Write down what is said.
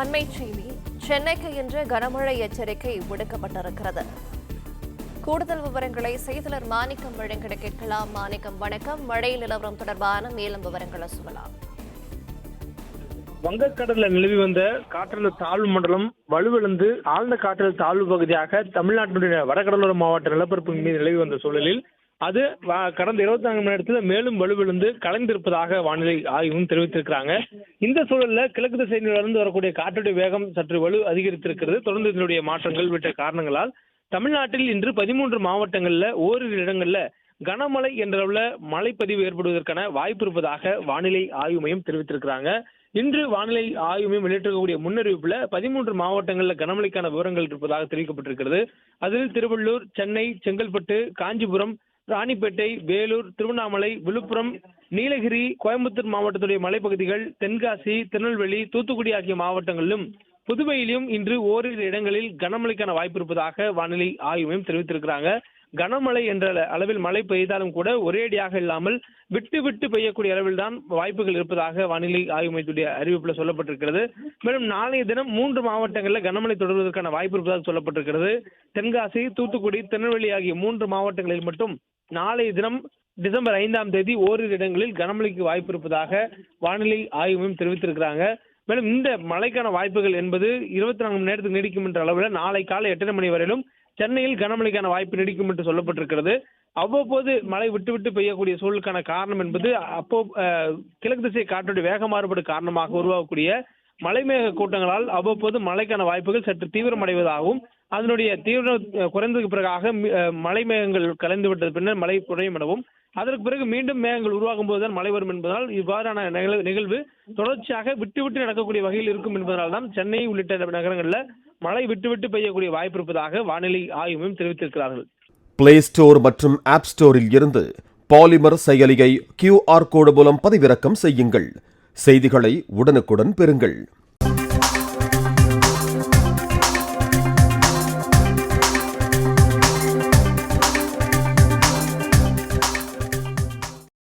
அண்மை செய்தி சென்னைக்கு இன்று கனமழை எச்சரிக்கை விடுக்கப்பட்டிருக்கிறது. கூடுதல் விவரங்களை செய்தலர் மாணிக்கம் வழங்கிட கேட்கலாம். மாணிக்கம் வணக்கம். மழை நிலவரம் தொடர்பான மேலும் விவரங்களை சொல்லலாம். வங்கக்கடல்ல நிலவி வந்த காற்றழுத்த தாழ்வு மண்டலம் வலுவிழந்து ஆழ்ந்த காற்றழுத்த தாழ்வு பகுதியாக தமிழ்நாட்டினுடைய வடகடலோர மாவட்ட நிலப்பரப்பு மீது நிலவி வந்த சூழலில் அது கடந்த இருபத்தி நான்கு மணி நேரத்தில் மேலும் வலுவிழந்து கலைந்திருப்பதாக வானிலை ஆய்வும் தெரிவித்திருக்கிறாங்க. இந்த சூழல்ல கிழக்கு திசையிலிருந்து வரக்கூடிய காற்றுடைய வேகம் சற்று வலு அதிகரித்திருக்கிறது. தொடர்ந்து இதனுடைய மாற்றங்கள் உள்ளிட்ட காரணங்களால் தமிழ்நாட்டில் இன்று பதிமூன்று மாவட்டங்கள்ல ஓரிரு இடங்கள்ல கனமழை என்றளவுல மழைப்பதிவு ஏற்படுவதற்கான வாய்ப்பு இருப்பதாக வானிலை ஆய்வு மையம் தெரிவித்திருக்கிறாங்க. இன்று வானிலை ஆய்வு மையம் வெளியிட்டிருக்கக்கூடிய முன்னறிவிப்புல பதிமூன்று மாவட்டங்கள்ல கனமழைக்கான விவரங்கள் இருப்பதாக தெரிவிக்கப்பட்டிருக்கிறது. அதில் திருவள்ளூர் சென்னை செங்கல்பட்டு காஞ்சிபுரம் ராணிப்பேட்டை வேலூர் திருவண்ணாமலை விழுப்புரம் நீலகிரி கோயம்புத்தூர் மாவட்டத்துடைய மலைப்பகுதிகள் தென்காசி திருநெல்வேலி தூத்துக்குடி ஆகிய மாவட்டங்களிலும் புதுவையிலும் இன்று ஓரிரு இடங்களில் கனமழைக்கான வாய்ப்பு இருப்பதாக வானிலை ஆய்வு மையம் தெரிவித்திருக்கிறாங்க. கனமழை என்ற அளவில் மழை பெய்தாலும் கூட ஒரேடியாக இல்லாமல் விட்டு விட்டு பெய்யக்கூடிய அளவில் தான் வாய்ப்புகள் இருப்பதாக வானிலை ஆய்வு மையத்துடைய அறிவிப்பில் சொல்லப்பட்டிருக்கிறது. மேலும் நாளைய தினம் மூன்று மாவட்டங்களில் கனமழை தொடர்வதற்கான வாய்ப்பு இருப்பதாக சொல்லப்பட்டிருக்கிறது. தென்காசி தூத்துக்குடி திருநெல்வேலி ஆகிய மூன்று மாவட்டங்களில் மட்டும் நாளைய தினம் டிசம்பர் ஐந்தாம் தேதி ஓரிரு இடங்களில் கனமழைக்கு வாய்ப்பு இருப்பதாக வானிலை ஆய்வு மையம் தெரிவித்திருக்கிறாங்க. மேலும் இந்த மழைக்கான வாய்ப்புகள் என்பது இருபத்தி நான்கு மணி நேரத்துக்கு நீடிக்கும் என்ற அளவில் நாளை காலை எட்டரை மணி வரையிலும் சென்னையில் கனமழைக்கான வாய்ப்பு நீடிக்கும் என்று சொல்லப்பட்டிருக்கிறது. அவ்வப்போது மழை விட்டு விட்டு பெய்யக்கூடிய சூழலுக்கான காரணம் என்பது அப்போ அஹ், கிழக்கு திசை காற்றுடைய வேக மாறுபாடு காரணமாக உருவாகக்கூடிய மலைமேக கூட்டங்களால் அவ்வப்போது மழைக்கான வாய்ப்புகள் சற்று தீவிரமடைவதாகவும் அதனுடைய தீவிரம் குறைந்ததுக்கு பிறகாக மழை மேகங்கள் கலைந்து விட்டது. பின்னர் மழை குறையும் எனவும் அதற்கு பிறகு மீண்டும் மேகங்கள் உருவாகும் போதுதான் மழை வரும் என்பதால் இவ்வாறான நிகழ்வு தொடர்ச்சியாக விட்டு விட்டு நடக்கக்கூடிய வகையில் இருக்கும் என்பதனால் தான் சென்னை உள்ளிட்ட நகரங்களில் மழை விட்டு விட்டு பெய்யக்கூடிய வாய்ப்பு இருப்பதாக வானிலை ஆய்வு மையம் தெரிவித்திருக்கிறார்கள். பிளே ஸ்டோர் மற்றும் ஆப் ஸ்டோரில் இருந்து பாலிமர் செயலியை கியூஆர் கோடு மூலம் பதிவிறக்கம் செய்யுங்கள். செய்திகளை உடனுக்குடன் பெறுங்கள்.